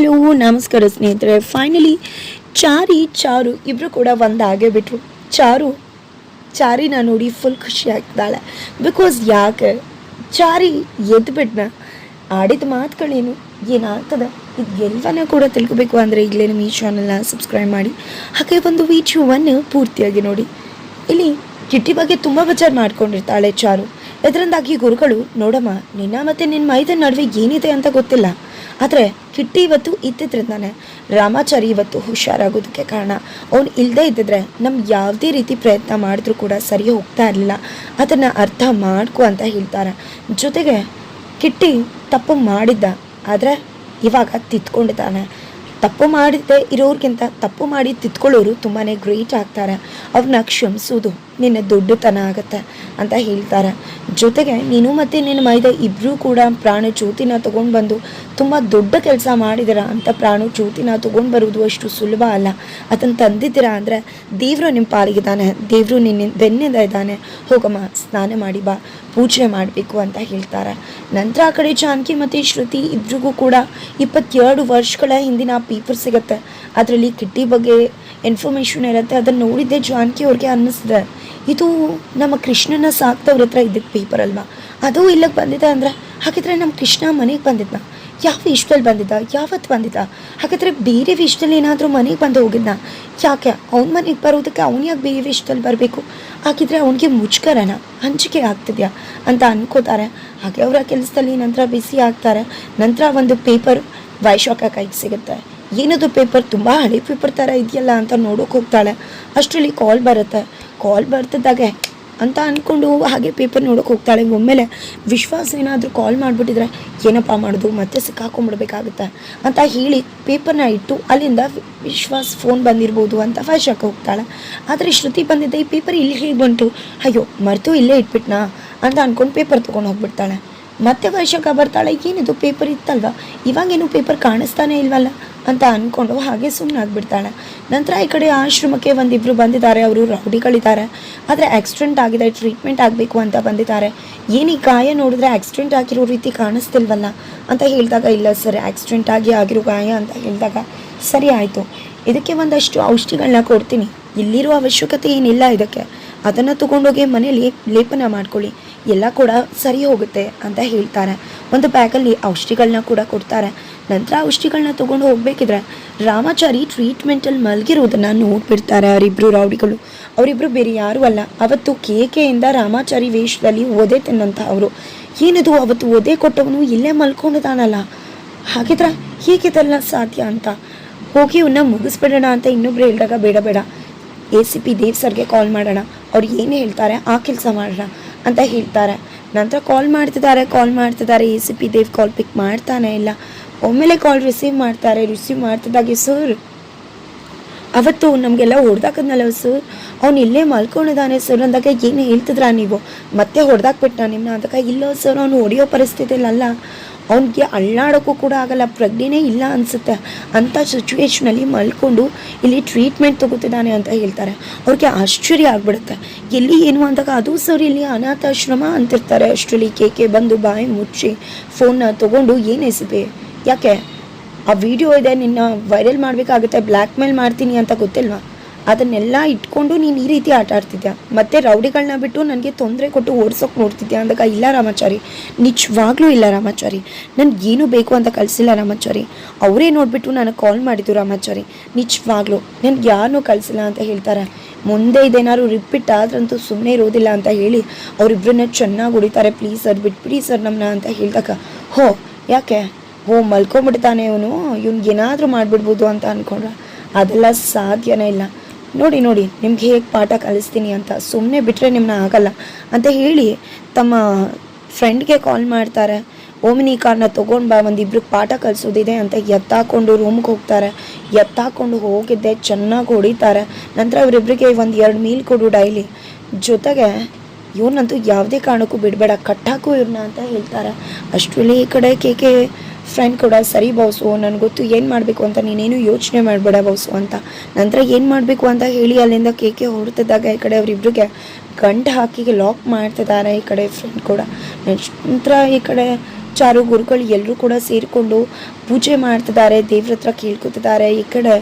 Hello, ನಮಸ್ಕಾರ ಸ್ನೇಹಿತರೆ. Finally Chari, ಚಾರು ಇಬ್ಬರು ಕೂಡ ಒಂದಾಗೇ ಬಿಟ್ರು. ಚಾರು, ಚಾರಿನ ನೋಡಿ ಫುಲ್ ಖುಷಿ ಆಗ್ತಾಳೆ. ಬಿಕಾಸ್ ಯಾಕೆ? ಚಾರಿ ಎದ್ದು ಬಿಟ್ನ ಆಡಿದ ಮಾತುಗಳೇನು? ಏನಾಗ್ತದೆ? ಇದು ಎಲ್ಲವನ್ನೂ ಕೂಡ ತಿಳ್ಕೊಬೇಕು ಅಂದರೆ ಈಗಲೇ ನಮ್ಮ ಈ ಚಾನಲ್ನ ಸಬ್ಸ್ಕ್ರೈಬ್ ಮಾಡಿ. ಹಾಗೆ ಒಂದು ವಿಡಿಯೋವನ್ನು ಪೂರ್ತಿಯಾಗಿ ನೋಡಿ. ಇಲ್ಲಿ ಕಿಟ್ಟಿ ಬಗ್ಗೆ ತುಂಬ ವಿಚಾರ ಮಾಡ್ಕೊಂಡಿರ್ತಾಳೆ ಚಾರು. ಇದರಿಂದಾಗಿ ಗುರುಗಳು, ನೋಡಮ್ಮ, ನಿನ್ನ ಮತ್ತೆ ನಿನ್ನ ಮೈದ ನಡುವೆ ಏನಿದೆ ಅಂತ ಗೊತ್ತಿಲ್ಲ. ಆದರೆ ಕಿಟ್ಟಿ ಇವತ್ತು ಇದ್ದಿದ್ರಿಂದಾನೆ ರಾಮಾಚಾರಿ ಇವತ್ತು ಹುಷಾರಾಗೋದಕ್ಕೆ ಕಾರಣ. ಅವನು ಇಲ್ಲದೇ ಇದ್ದಿದ್ರೆ ನಮ್ಗೆ ಯಾವುದೇ ರೀತಿ ಪ್ರಯತ್ನ ಮಾಡಿದ್ರೂ ಕೂಡ ಸರಿ ಹೋಗ್ತಾ ಇರಲಿಲ್ಲ. ಅದನ್ನು ಅರ್ಥ ಮಾಡ್ಕೊ ಅಂತ ಹೇಳ್ತಾರೆ. ಜೊತೆಗೆ ಕಿಟ್ಟಿ ತಪ್ಪು ಮಾಡಿದ್ದ. ಆದರೆ ಇವಾಗ ತಿದ್ಕೊಂಡಿದ್ದಾನೆ. ತಪ್ಪು ಮಾಡದೆ ಇರೋರ್ಗಿಂತ ತಪ್ಪು ಮಾಡಿ ತಿದ್ಕೊಳ್ಳೋರು ತುಂಬಾ ಗ್ರೇಟ್ ಆಗ್ತಾರೆ. ಅವ್ರನ್ನ ಕ್ಷಮಿಸೋದು ನಿನ್ನ ದೊಡ್ಡತನ ಆಗತ್ತೆ ಅಂತ ಹೇಳ್ತಾರೆ. ಜೊತೆಗೆ ನೀನು ಮತ್ತು ನಿನ್ನ ಮೈದ ಇಬ್ಬರೂ ಕೂಡ ಪ್ರಾಣ ಜ್ಯೋತಿನ ತೊಗೊಂಡು ಬಂದು ತುಂಬ ದೊಡ್ಡ ಕೆಲಸ ಮಾಡಿದಿರ ಅಂತ ಪ್ರಾಣ ಜ್ಯೋತಿನ ತೊಗೊಂಡು ಬರುವುದು ಅಷ್ಟು ಸುಲಭ ಅಲ್ಲ. ಅದನ್ನು ತಂದಿದ್ದೀರ ಅಂದರೆ ದೇವರು ನಿಮ್ಮ ಪಾಲಿಗಿದ್ದಾನೆ, ದೇವರು ನಿನ್ನ ಬೆನ್ನಿಂದ ಇದ್ದಾನೆ. ಹೋಗಮ್ಮ, ಸ್ನಾನ ಮಾಡಿ ಬಾ, ಪೂಜೆ ಮಾಡಬೇಕು ಅಂತ ಹೇಳ್ತಾರೆ. ನಂತರ ಆ ಕಡೆ ಜಾನಕಿ ಮತ್ತು ಶ್ರುತಿ ಇಬ್ರಿಗೂ ಕೂಡ ಇಪ್ಪತ್ತೆರಡು ವರ್ಷಗಳ ಹಿಂದಿನ ಪೇಪರ್ ಸಿಗುತ್ತೆ. ಅದರಲ್ಲಿ ಕಿಟ್ಟಿ ಬಗ್ಗೆ ಇನ್ಫಾರ್ಮೇಷನ್ ಇರುತ್ತೆ. ಅದನ್ನು ನೋಡಿದ್ದೆ ಜಾನ್ಕಿ ಅವ್ರಿಗೆ ಅನ್ನಿಸ್ತದೆ. ಇದು ನಮ್ಮ ಕೃಷ್ಣನ ಸಾಕ್ತವ್ರ ಹತ್ರ ಇದಕ್ಕೆ ಪೇಪರ್ ಅಲ್ವಾ? ಅದು ಇಲ್ಲಕ್ಕೆ ಬಂದಿದೆ ಅಂದರೆ ಹಾಗಿದ್ರೆ ನಮ್ಮ ಕೃಷ್ಣ ಮನೆಗೆ ಬಂದಿದ್ದ ಯಾವ ಇಷ್ಟದಲ್ಲಿ ಬಂದಿದ್ದ? ಯಾವತ್ತು ಬಂದಿದ್ದ? ಹಾಗಾದರೆ ಬೇರೆ ವಿಷಯದಲ್ಲಿ ಏನಾದರೂ ಮನೆಗೆ ಬಂದು ಹೋಗಿದ್ದ ಯಾಕೆ? ಅವ್ನ ಮನೆಗೆ ಬರೋದಕ್ಕೆ ಅವ್ನು ಯಾಕೆ ಬೇರೆ ವಿಷಯದಲ್ಲಿ ಬರಬೇಕು? ಹಾಗಿದ್ರೆ ಅವನಿಗೆ ಮುಚ್ಕರನ ಹಂಚಿಕೆ ಆಗ್ತಿದ್ಯಾ ಅಂತ ಅನ್ಕೋತಾರೆ. ಹಾಗೆ ಅವರ ಕೆಲಸದಲ್ಲಿ ನಂತರ ಬಿಸಿ ಆಗ್ತಾರೆ. ನಂತರ ಒಂದು ಪೇಪರ್ ವೈಶಾಖ ಕೈಗೆ ಸಿಗುತ್ತೆ. ಏನದು ಪೇಪರ್? ತುಂಬ ಹಳೆ ಪೇಪರ್ ಥರ ಇದೆಯಲ್ಲ ಅಂತ ನೋಡೋಕೆ ಹೋಗ್ತಾಳೆ. ಅಷ್ಟರಲ್ಲಿ ಕಾಲ್ ಬರುತ್ತೆ. ಕಾಲ್ ಬರ್ತಿದ್ದಾಗೆ ಅಂತ ಅಂದ್ಕೊಂಡು ಹಾಗೆ ಪೇಪರ್ ನೋಡೋಕೆ ಹೋಗ್ತಾಳೆ. ಒಮ್ಮೆಲೆ ವಿಶ್ವಾಸ ಏನಾದರೂ ಕಾಲ್ ಮಾಡಿಬಿಟ್ಟಿದ್ರೆ ಏನಪ್ಪ ಮಾಡೋದು? ಮತ್ತೆ ಸಿಕ್ಕಾಕೊಂಡ್ಬಿಡ್ಬೇಕಾಗುತ್ತೆ ಅಂತ ಹೇಳಿ ಪೇಪರ್ನ ಇಟ್ಟು ಅಲ್ಲಿಂದ ವಿಶ್ವಾಸ್ ಫೋನ್ ಬಂದಿರ್ಬೋದು ಅಂತ ಫಾಶಕ್ಕೆ ಹೋಗ್ತಾಳೆ. ಆದರೆ ಶ್ರುತಿ ಬಂದಿದ್ದೆ ಈ ಪೇಪರ್ ಇಲ್ಲಿ ಹೇಗೆ ಬಂತು. ಅಯ್ಯೋ, ಮರೆತು ಇಲ್ಲೇ ಇಟ್ಬಿಟ್ನಾ ಅಂತ ಅಂದ್ಕೊಂಡು ಪೇಪರ್ ತೊಗೊಂಡು ಹೋಗ್ಬಿಡ್ತಾಳೆ. ಮತ್ತೆ ವೈಶಾಖ ಬರ್ತಾಳೆ, ಏನಿದು ಪೇಪರ್ ಇತ್ತಲ್ವ? ಇವಾಗೇನು ಪೇಪರ್ ಕಾಣಿಸ್ತಾನೆ ಇಲ್ವಲ್ಲ? ಅಂತ ಅಂದ್ಕೊಂಡು ಹಾಗೆ ಸುಮ್ಮನೆ ಆಗಿಬಿಡ್ತಾಳೆ ನಂತರ ಈ ಕಡೆ ಆಶ್ರಮಕ್ಕೆ ಒಂದಿಬ್ಬರು ಬಂದಿದ್ದಾರೆ, ಅವರು ರೌಡಿಗಳಿದ್ದಾರೆ ಆದರೆ ಆಕ್ಸಿಡೆಂಟ್ ಆಗಿದೆ ಟ್ರೀಟ್ಮೆಂಟ್ ಆಗಬೇಕು ಅಂತ ಬಂದಿದ್ದಾರೆ. ಏನು ಈ ಗಾಯ ನೋಡಿದ್ರೆ ಆಕ್ಸಿಡೆಂಟ್ ಆಗಿರೋ ರೀತಿ ಕಾಣಿಸ್ತಿಲ್ವಲ್ಲ? ಅಂತ ಹೇಳಿದಾಗ, ಇಲ್ಲ ಸರ್ ಆಕ್ಸಿಡೆಂಟ್ ಆಗಿ ಆಗಿರೋ ಗಾಯ ಅಂತ ಹೇಳಿದಾಗ, ಸರಿ ಆಯಿತು. ಇದಕ್ಕೆ ಒಂದಷ್ಟು ಔಷಧಿಗಳನ್ನ ಕೊಡ್ತೀನಿ. ಇಲ್ಲಿರೋ ಅವಶ್ಯಕತೆ ಏನಿಲ್ಲ ಇದಕ್ಕೆ. ಅದನ್ನು ತೊಗೊಂಡೋಗಿ ಮನೆಯಲ್ಲಿ ಲೇಪನ ಮಾಡ್ಕೊಳ್ಳಿ. ಎಲ್ಲ ಕೂಡ ಸರಿ ಹೋಗುತ್ತೆ ಅಂತ ಹೇಳ್ತಾರೆ. ಒಂದು ಬ್ಯಾಗಲ್ಲಿ ಔಷಧಿಗಳನ್ನ ಕೂಡ ಕೊಡ್ತಾರೆ. ನಂತರ ಔಷಧಿಗಳನ್ನ ತೊಗೊಂಡು ಹೋಗಬೇಕಿದ್ರೆ ರಾಮಾಚಾರಿ ಟ್ರೀಟ್ಮೆಂಟಲ್ಲಿ ಮಲಗಿರೋದನ್ನು ನೋಡ್ಬಿಡ್ತಾರೆ ಅವರಿಬ್ಬರು ರೌಡಿಗಳು. ಅವರಿಬ್ಬರು ಬೇರೆ ಯಾರೂ ಅಲ್ಲ. ಅವತ್ತು ಕೇಕೆಯಿಂದ ರಾಮಾಚಾರಿ ವೇಷದಲ್ಲಿ ಒದೆ ತಿನ್ನಂತ ಅವರು. ಏನಿದು ಅವತ್ತು ಒದೆ ಕೊಟ್ಟವನು ಇಲ್ಲೇ ಮಲ್ಕೊಂಡಿದ್ದಾನಲ್ಲ? ಹಾಗಿದ್ರೆ ಹೀಗಿದೆಲ್ಲ ಸಾಧ್ಯ ಅಂತ? ಹೋಗಿ ಇವನ್ನ ಮುಗಿಸ್ಬಿಡೋಣ ಅಂತ ಇನ್ನೊಬ್ರು ಹೇಳಿದಾಗ ಬೇಡ ಬೇಡ. ಎ ಸಿ ಪಿ ದೇವ್ ಸರ್ಗೆ ಕಾಲ್ ಮಾಡೋಣ. ಅವ್ರು ಏನು ಹೇಳ್ತಾರೆ, ಆ ಕೆಲಸ ಮಾಡೋಣ ಅಂತ ಹೇಳ್ತಾರೆ. ನಂತರ ಕಾಲ್ ಮಾಡ್ತಿದ್ದಾರೆ ಕಾಲ್ ಮಾಡ್ತಿದ್ದಾರೆ. A C P Dev call pick ಮಾಡ್ತಾನೆ ಇಲ್ಲ. ಒಮ್ಮೆಲೆ ಕಾಲ್ ರಿಸೀವ್ ಮಾಡ್ತಾರೆ. ರಿಸೀವ್ ಮಾಡ್ತಿದ್ದಾಗೆ ಸರ್ ಅವತ್ತು ನಮಗೆಲ್ಲ ಹೊಡೆದಾಕದ್ನಲ್ಲ ಸರ್ ಅವ್ನು ಇಲ್ಲೇ ಮಲ್ಕೊಂಡಿದ್ದಾನೆ ಸರ್ ಅಂದಾಗ ಏನು ಹೇಳ್ತಿದ್ರ ನೀವು? ಮತ್ತೆ ಹೊಡೆದಾಕ್ಬಿಟ್ಟ ನಿಮ್ಮನ್ನ ಅದಕ್ಕೆ ಇಲ್ಲ ಸರ್ ಅವನು ಹೊಡೆಯೋ ಪರಿಸ್ಥಿತಿಲಲ್ಲ. ಅವ್ನಿಗೆ ಅಳ್ಳಾಡೋಕ್ಕೂ ಕೂಡ ಆಗಲ್ಲ, ಪ್ರಜ್ಞೆನೇ ಇಲ್ಲ ಅನಿಸುತ್ತೆ. ಅಂಥ ಸಿಚುವೇಶ್ನಲ್ಲಿ ಮಲ್ಕೊಂಡು ಇಲ್ಲಿ ಟ್ರೀಟ್ಮೆಂಟ್ ತಗೋತಿದ್ದಾನೆ ಅಂತ ಹೇಳ್ತಾರೆ. ಅವ್ರಿಗೆ ಆಶ್ಚರ್ಯ ಆಗ್ಬಿಡುತ್ತೆ. ಎಲ್ಲಿ ಏನು ಅಂದಾಗ ಅದು ಸರ್ ಇಲ್ಲಿ ಅನಾಥಾಶ್ರಮ ಅಂತಿರ್ತಾರೆ ಅಷ್ಟರಲ್ಲಿ ಕೇಕೆ ಬಂದು ಬಾಯಿ ಮುಚ್ಚಿ ಫೋನ್ನ ತೊಗೊಂಡು ಏನು ಎಸಿಬೆ? ಯಾಕೆ? ಆ ವಿಡಿಯೋ ಇದೆ, ನಿನ್ನ ವೈರಲ್ ಮಾಡಬೇಕಾಗುತ್ತೆ ಬ್ಲ್ಯಾಕ್ ಮೇಲ್ ಮಾಡ್ತೀನಿ ಅಂತ ಗೊತ್ತಿಲ್ವಾ? ಅದನ್ನೆಲ್ಲ ಇಟ್ಕೊಂಡು ನೀನು ಈ ರೀತಿ ಆಟ ಆಡ್ತಿದ್ಯಾ? ಮತ್ತೆ ರೌಡಿಗಳನ್ನ ಬಿಟ್ಟು ನನಗೆ ತೊಂದರೆ ಕೊಟ್ಟು ಓಡಿಸೋಕೆ ನೋಡ್ತಿದ್ಯಾ ಅಂದಾಗ ಇಲ್ಲ ರಾಮಾಚಾರಿ. ನಿಜವಾಗ್ಲೂ ಇಲ್ಲ ರಾಮಾಚಾರಿ. ನನ್ಗೆ ಏನು ಬೇಕು ಅಂತ ಕಳಿಸಿಲ್ಲ ರಾಮಾಚಾರಿ. ಅವರೇ ನೋಡಿಬಿಟ್ಟು ನನಗೆ ಕಾಲ್ ಮಾಡಿದ್ದು ರಾಮಾಚಾರಿ. ನಿಜವಾಗ್ಲೂ. ನನಗೆ ಯಾರನ್ನೂ ಕಳಿಸಿಲ್ಲ ಅಂತ ಹೇಳ್ತಾರೆ. ಮುಂದೆ ಇದೇನಾದ್ರು ರಿಪೀಟ್ ಆದ್ರಂತೂ ಸುಮ್ಮನೆ ಇರೋದಿಲ್ಲ ಅಂತ ಹೇಳಿ ಅವರಿಬ್ಬರನ್ನ ಚೆನ್ನಾಗಿ ಹೊಡಿತಾರೆ. ಪ್ಲೀಸ್ ಸರ್ ಬಿಟ್ಬಿಡಿ ಸರ್ ನಮ್ಮನ್ನ ಅಂತ ಹೇಳಿದಾಗ, ಹೋ, ಯಾಕೆ? ಓ ಮಲ್ಕೊಂಬಿಡ್ತಾನೆ ಇವನು. ಇವ್ನಿಗೆ ಏನಾದರೂ ಮಾಡಿಬಿಡ್ಬೋದು ಅಂತ ಅಂದ್ಕೊಂಡ್ರೆ ಅದೆಲ್ಲ ಸಾಧ್ಯನೇ ಇಲ್ಲ. ನೋಡಿ ನೋಡಿ, ನಿಮ್ಗೆ ಹೇಗೆ ಪಾಠ ಕಲಿಸ್ತೀನಿ ಅಂತ ಸುಮ್ಮನೆ ಬಿಟ್ಟರೆ ನಿಮ್ಮನ್ನ ಆಗಲ್ಲ ಅಂತ ಹೇಳಿ ತಮ್ಮ ಫ್ರೆಂಡ್ಗೆ ಕಾಲ್ ಮಾಡ್ತಾರೆ. ಓಮಿನಿ, ಕಾರ್ನ ತೊಗೊಂಡು ಬಾ ಒಂದಿಬ್ರಿಗೆ ಪಾಠ ಕಲಿಸೋದಿದೆ ಅಂತ ಎತ್ತಾಕೊಂಡು ರೂಮ್ಗೆ ಹೋಗ್ತಾರೆ. ಎತ್ತಾಕೊಂಡು ಹೋಗಿದ್ದೆ, ಚೆನ್ನಾಗಿ ಹೊಡಿತಾರೆ. ನಂತರ ಅವರಿಬ್ಬರಿಗೆ ಒಂದು ಎರಡು ಮೀಲ್ ಕೊಡು ಡೈಲಿ ಜೊತೆಗೆ ಇವ್ರನ್ನಂತೂ ಯಾವುದೇ ಕಾರಣಕ್ಕೂ ಬಿಡಬೇಡ, ಕಟ್ಟಾಕು ಇವ್ರನ್ನ ಅಂತ ಹೇಳ್ತಾರೆ. ಅಷ್ಟರಲ್ಲಿ ಈ ಕಡೆ ಕೇಕೆ ಫ್ರೆಂಡ್ ಕೂಡ, ಸರಿ ಬೌಸು, ನನಗೆ ಗೊತ್ತು ಏನು ಮಾಡಬೇಕು ಅಂತ, ನೀನೇನು ಯೋಚನೆ ಮಾಡಬೇಡ ಬೌಸು ಅಂತ. ನಂತರ ಏನು ಮಾಡಬೇಕು ಅಂತ ಹೇಳಿ ಅಲ್ಲಿಂದ ಕೇಕೆ ಹೊರಡ್ತಿದ್ದಾಗ ಈ ಕಡೆ ಅವರಿಬ್ರಿಗೆ ಗಂಟು ಹಾಕಿ ಲಾಕ್ ಮಾಡ್ತಿದ್ದಾರೆ ಈ ಕಡೆ ಫ್ರೆಂಡ್ ಕೂಡ. ನಂತರ ಈ ಕಡೆ ಚಾರು ಗುರುಗಳು ಎಲ್ಲರೂ ಕೂಡ ಸೇರಿಕೊಂಡು ಪೂಜೆ ಮಾಡ್ತಿದ್ದಾರೆ, ದೇವ್ರ ಹತ್ರ ಕೇಳ್ಕೊತಿದ್ದಾರೆ. ಈ ಕಡೆ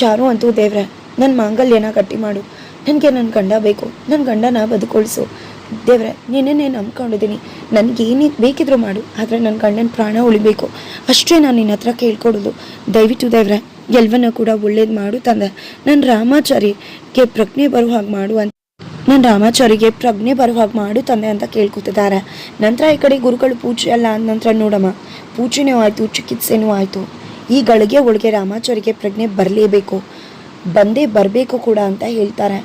ಚಾರು ಅಂತೂ, ದೇವ್ರೆ ನನ್ನ ಮಾಂಗಲ್ಯನ ಗಟ್ಟಿ ಮಾಡು. ನನಗೆ ನನ್ನ ಗಂಡ ಬೇಕು. ನನ್ನ ಗಂಡನ ಬದುಕೊಳಿಸು. ದೇವ್ರೆ ನಿನ್ನೇ ನಂಬ್ಕೊಂಡಿದ್ದೀನಿ. ನನಗೆ ಏನೇ ಬೇಕಿದ್ರು ಮಾಡು, ಆದರೆ ನನ್ನ ಗಂಡನ ಪ್ರಾಣ ಉಳಿಬೇಕು. ಅಷ್ಟೇ ನಾನು ನಿನ್ನ ಹತ್ರ ಕೇಳ್ಕೊಡೋದು. ದಯವಿಟ್ಟು ದೇವ್ರೆ, ಎಲ್ವನ್ನ ಕೂಡ ಒಳ್ಳೇದು ಮಾಡು ತಂದೆ. ನನ್ನ ರಾಮಾಚಾರಿಗೆ ಪ್ರಜ್ಞೆ ಬರುವ ಹಾಗೆ ಮಾಡು ಅಂತ ನನ್ನ ರಾಮಾಚಾರಿಗೆ ಪ್ರಜ್ಞೆ ಬರುವ ಹಾಗೆ ಮಾಡು ತಂದೆ ಅಂತ ಕೇಳ್ಕೊತಿದ್ದಾರೆ. ನಂತರ ಈ ಕಡೆ ಗುರುಗಳು ಪೂಜೆ ಅಲ್ಲ ಅಂದ ನಂತರ ನೋಡಮ್ಮ. ಪೂಜೆನೂ ಆಯಿತು, ಚಿಕಿತ್ಸೆನೂ ಆಯಿತು. ಈ ಗಳಿಗೆ ಒಳಗೆ ರಾಮಾಚಾರಿಗೆ ಪ್ರಜ್ಞೆ ಬರಲೇಬೇಕು. ಬಂದೇ ಬರಬೇಕು ಕೂಡ ಅಂತ ಹೇಳ್ತಾರೆ.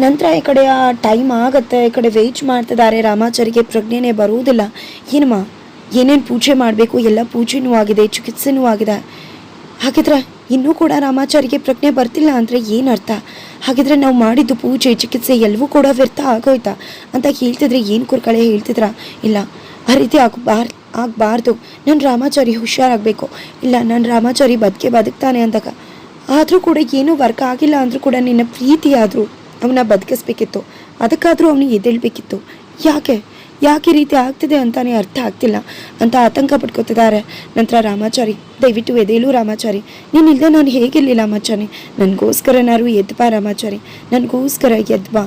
ನಂತರ ಈ ಕಡೆ ಆ ಟೈಮ್ ಆಗುತ್ತೆ, ಈ ಕಡೆ ವೆಯ್ಟ್ ಮಾಡ್ತಿದ್ದಾರೆ ರಾಮಾಚಾರಿಗೆ ಪ್ರಜ್ಞೆನೇ ಬರುವುದಿಲ್ಲ. ಏನಮ್ಮ, ಏನೇನು ಪೂಜೆ ಮಾಡಬೇಕು? ಎಲ್ಲ ಪೂಜೆನೂ ಆಗಿದೆ, ಚಿಕಿತ್ಸೆನೂ ಆಗಿದೆ. ಹಾಗಿದ್ರೆ ಇನ್ನೂ ಕೂಡ ರಾಮಾಚಾರಿಗೆ ಪ್ರಜ್ಞೆ ಬರ್ತಿಲ್ಲ ಅಂದರೆ ಏನು ಅರ್ಥ? ಹಾಗಿದ್ರೆ ನಾವು ಮಾಡಿದ್ದು ಪೂಜೆ, ಚಿಕಿತ್ಸೆ ಎಲ್ಲವೂ ಕೂಡ ವ್ಯರ್ಥ ಆಗೋಯ್ತಾ? ಅಂತ ಹೇಳ್ತಿದ್ರೆ ಏನು ಕುರ್ಕಳೆ ಹೇಳ್ತಿದ್ರ? ಇಲ್ಲ. ಆ ರೀತಿ ಆಗಬಾರ್ ಆಗಬಾರ್ದು. ನನ್ನ ರಾಮಾಚಾರಿ ಹುಷಾರಾಗಬೇಕು. ಇಲ್ಲ ನನ್ನ ರಾಮಾಚಾರಿ ಬದುಕೆ ಬದುಕ್ತಾನೆ ಅಂದಾಗ. ಆದರೂ ಕೂಡ ಏನೂ ವರ್ಕ್ ಆಗಿಲ್ಲ ಅಂದರೂ ಕೂಡ ನಿನ್ನ ಪ್ರೀತಿ ಆದರೂ ಅವನ್ನ ಬದುಕಿಸ್ಬೇಕಿತ್ತು. ಅದಕ್ಕಾದರೂ ಅವನಿಗೆ ಎದ್ದೇಳಬೇಕಿತ್ತು. ಯಾಕೆ? ಯಾಕೆ ರೀತಿ ಆಗ್ತಿದೆ ಅಂತಾನೆ ಅರ್ಥ ಆಗ್ತಿಲ್ಲ. ಅಂತ ಆತಂಕ ಪಡ್ಕೊತಿದ್ದಾರೆ ನಂತರ ರಾಮಾಚಾರಿ, ದಯವಿಟ್ಟು ಎದೇಳು ರಾಮಾಚಾರಿ. ನೀನು ಇಲ್ಲದೆ ನಾನು ಹೇಗಿರಲಿಲ್ಲ ರಾಮಾಚಾರಿ ನನಗೋಸ್ಕರನಾರು ಎದ್ಬಾ ರಾಮಾಚಾರಿ. ನನಗೋಸ್ಕರ ಎದ್ಬಾ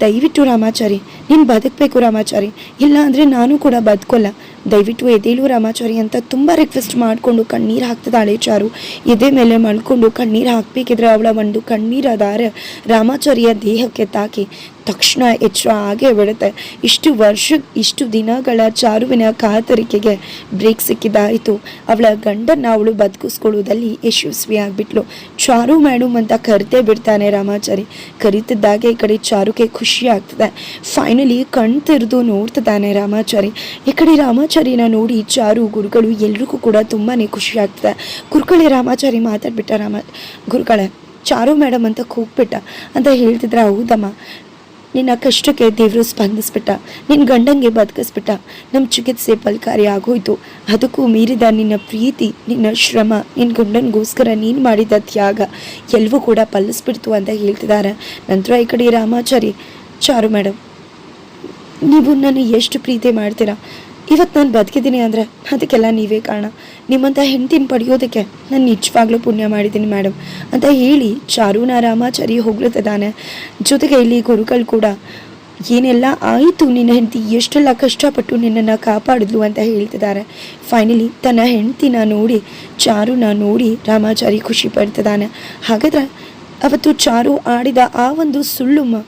ದಯವಿಟ್ಟು ರಾಮಾಚಾರಿ, ನೀನು ಬದುಕಬೇಕು ರಾಮಾಚಾರಿ. ಇಲ್ಲ ಅಂದರೆ ನಾನು ಕೂಡ ಬದುಕೋಲ್ಲ. ದಯವಿಟ್ಟು ಎದೇಳು ರಾಮಾಚಾರಿ ಅಂತ ತುಂಬ ರಿಕ್ವೆಸ್ಟ್ ಮಾಡಿಕೊಂಡು ಕಣ್ಣೀರು ಹಾಕ್ತಿದ್ದಾಳೆ ಚಾರು ಎದೆ ಮೇಲೆ ಮಲ್ಕೊಂಡು ಕಣ್ಣೀರು ಹಾಕಬೇಕಿದ್ರೆ ಅವಳ ಒಂದು ಕಣ್ಣೀರಾಧಾರ ರಾಮಾಚಾರಿಯ ದೇಹಕ್ಕೆ ತಾಕಿ ತಕ್ಷಣ ಎಚ್ಚರ ಹಾಗೆ ಬಿಡುತ್ತೆ ಇಷ್ಟು ವರ್ಷ, ಇಷ್ಟು ದಿನಗಳ ಚಾರುವಿನ ಕಾತರಿಕೆಗೆ ಬ್ರೇಕ್ ಸಿಕ್ಕಿದ್ದಾಯಿತು. ಅವಳ ಗಂಡನ್ನ ಅವಳು ಬದುಕಿಸ್ಕೊಳ್ಳೋದಲ್ಲಿ ಯಶಸ್ವಿ ಆಗ್ಬಿಟ್ಲು ಚಾರು ಮೇಡಮ್ ಅಂತ ಕರಿತೇ ಬಿಡ್ತಾನೆ ರಾಮಾಚಾರಿ. ಕರಿತಿದ್ದಾಗೆ ಈ ಕಡೆ ಚಾರುಕೆ ಖುಷಿ ಆಗ್ತದೆ. ಫೈನಲಿ ಕಣ್ ತೆರೆದು ನೋಡ್ತಿದ್ದಾನೆ ರಾಮಾಚಾರಿ. ಈ ಕಡೆ ರಾಮಾಚಾರಿನ ನೋಡಿ ಚಾರು ಗುರುಗಳು ಎಲ್ರಿಗೂ ಕೂಡ ತುಂಬಾ ಖುಷಿ ಆಗ್ತದೆ ಗುರುಗಳೇ, ರಾಮಾಚಾರಿ ಮಾತಾಡ್ಬಿಟ್ಟ ರಾಮ, ಗುರುಗಳೇ, ಚಾರು ಮೇಡಮ್ ಅಂತ ಕೂಗ್ಬಿಟ್ಟ. ಅಂತ ಹೇಳ್ತಿದ್ರೆ ಹೌದಮ್ಮ. ನಿನ್ನ ಕಷ್ಟಕ್ಕೆ ದೇವರು ಸ್ಪಂದಿಸ್ಬಿಟ್ಟ. ನಿನ್ನ ಗಂಡಂಗೆ ಬದುಕಿಸ್ಬಿಟ್ಟ. ನಮ್ಮ ಚಿಕಿತ್ಸೆ ಫಲಕಾರಿ ಆಗೋಯ್ತು. ಅದಕ್ಕೂ ಮೀರಿದ ನಿನ್ನ ಪ್ರೀತಿ, ನಿನ್ನ ಶ್ರಮ ನಿನ್ನ ಗಂಡನಿಗೋಸ್ಕರ ನೀನು ಮಾಡಿದ ತ್ಯಾಗ ಎಲ್ಲವೂ ಕೂಡ ಫಲಿಸ್ಬಿಡ್ತು ಅಂತ ಹೇಳ್ತಿದ್ದಾರೆ. ನಂತರ ಈ ಕಡೆ ರಾಮಾಚಾರಿ, ಚಾರು ಮೇಡಮ್, ನೀವು ನಾನು ಎಷ್ಟು ಪ್ರೀತಿ ಮಾಡ್ತೀರಾ? ಇವತ್ತು ನಾನು ಬದುಕಿದ್ದೀನಿ ಅಂದರೆ ಅದಕ್ಕೆಲ್ಲ ನೀವೇ ಕಾರಣ. ನಿಮ್ಮಂಥ ಹೆಂಡತಿನ ಪಡೆಯೋದಕ್ಕೆ ನಾನು ನಿಜವಾಗ್ಲೂ ಪುಣ್ಯ ಮಾಡಿದ್ದೀನಿ ಮೇಡಮ್ ಅಂತ ಹೇಳಿ ಚಾರುನ ರಾಮಾಚಾರಿ ಹೊಗಳುತ್ತಿದ್ದಾನೆ ಜೊತೆಗೆ ಇಲ್ಲಿ ಗುರುಗಳು ಕೂಡ, ಏನೆಲ್ಲ ಆಯಿತು ನಿನ್ನ ಹೆಂಡತಿ, ಎಷ್ಟೆಲ್ಲ ಕಷ್ಟಪಟ್ಟು ನಿನ್ನನ್ನು ಕಾಪಾಡಿದ್ಲು ಅಂತ ಹೇಳ್ತಿದ್ದಾರೆ. ಫೈನಲಿ ತನ್ನ ಹೆಂಡತಿನ ನೋಡಿ, ಚಾರುನ ನೋಡಿ ರಾಮಾಚಾರಿ ಖುಷಿ ಪಡ್ತಿದ್ದಾನೆ ಹಾಗಾದ್ರೆ ಅವತ್ತು ಚಾರು ಆಡಿದ ಆ ಒಂದು ಸುಳ್ಳು ಮ-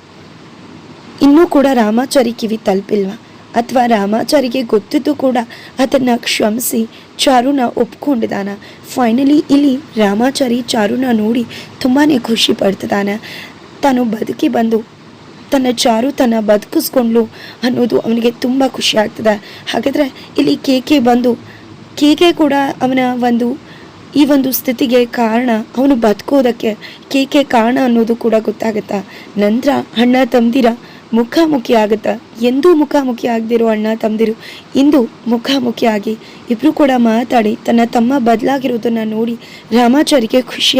ಇನ್ನೂ ಕೂಡ ರಾಮಾಚಾರಿ ಕಿವಿ ತಲುಪಿಲ್ವಾ? ಅಥವಾ ರಾಮಾಚಾರಿಗೆ ಗೊತ್ತಿದ್ದು ಕೂಡ ಅದನ್ನು ಕ್ಷಮಿಸಿ ಚಾರುನ ಒಪ್ಕೊಂಡಿದ್ದಾನ. ಫೈನಲಿ ಇಲ್ಲಿ ರಾಮಾಚಾರಿ ಚಾರುನ ನೋಡಿ ತುಂಬಾ ಖುಷಿ ಪಡ್ತಿದ್ದಾನೆ. ತಾನು ಬದುಕಿ ಬಂದು, ತನ್ನ ಚಾರು ತನ್ನ ಬದುಕಿಸ್ಕೊಂಡ್ಲು ಅನ್ನೋದು ಅವನಿಗೆ ತುಂಬ ಖುಷಿ ಆಗ್ತದೆ. ಹಾಗಾದರೆ ಇಲ್ಲಿ ಕೇಕೆ ಬಂದು ಕೇಕೆ ಕೂಡ ಅವನ ಒಂದು, ಈ ಒಂದು ಸ್ಥಿತಿಗೆ ಕಾರಣ ಅವನು ಬದುಕೋದಕ್ಕೆ ಕೇಕೆ ಕಾರಣ ಅನ್ನೋದು ಕೂಡ ಗೊತ್ತಾಗುತ್ತಾ. ನಂತರ ಅಣ್ಣ ತಮ್ದಿರ ಮುಖಾಮುಖಿ ಆಗುತ್ತಾ ಎಂದೂ ಮುಖಾಮುಖಿ ಆಗದಿರೋ ಅಣ್ಣ ತಮ್ದಿರು ಇಂದು ಮುಖಾಮುಖಿಯಾಗಿ ಇಬ್ಬರು ಕೂಡ ಮಾತಾಡಿ ತನ್ನ ತಮ್ಮ ಬದಲಾಗಿರೋದನ್ನು ನೋಡಿ ರಾಮಾಚಾರಿಗೆ ಖುಷಿ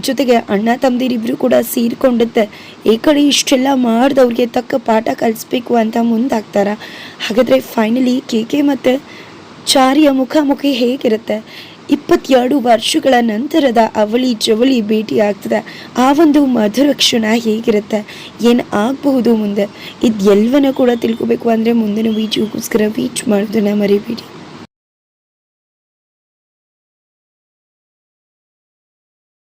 ಜೊತೆಗೆ ಅಣ್ಣ ತಮ್ದಿರಿಬ್ರು ಕೂಡ ಸೇರ್ಕೊಂಡುತ್ತೆ ಈ ಕಡೆ ಇಷ್ಟೆಲ್ಲ ಮಾಡಿದವ್ರಿಗೆ ತಕ್ಕ ಪಾಠ ಕಲಿಸ್ಬೇಕು ಅಂತ ಮುಂದಾಗ್ತಾರ? ಹಾಗಾದರೆ ಫೈನಲಿ ಕೆ ಕೆ ಮತ್ತು ಚಾರಿಯ ಮುಖಾಮುಖಿ ಹೇಗಿರುತ್ತೆ? ಇಪ್ಪತ್ತೆರಡು ವರ್ಷಗಳ ನಂತರದ ಅವಳಿ ಜವಳಿ ಭೇಟಿ ಆಗ್ತದೆ ಆ ಒಂದು ಮಧುರ ಕ್ಷಣ ಹೇಗಿರುತ್ತೆ? ಏನು ಆಗಬಹುದು ಮುಂದೆ? ಇದೆಲ್ಲವನ್ನ ಕೂಡ ತಿಳ್ಕೊಬೇಕು ಅಂದರೆ ಮುಂದಿನ ವೀಡಿಯೋಗೋಸ್ಕರ ವೀಚ್ ಮಾಡೋದನ್ನ ಮರಿಬೇಡಿ.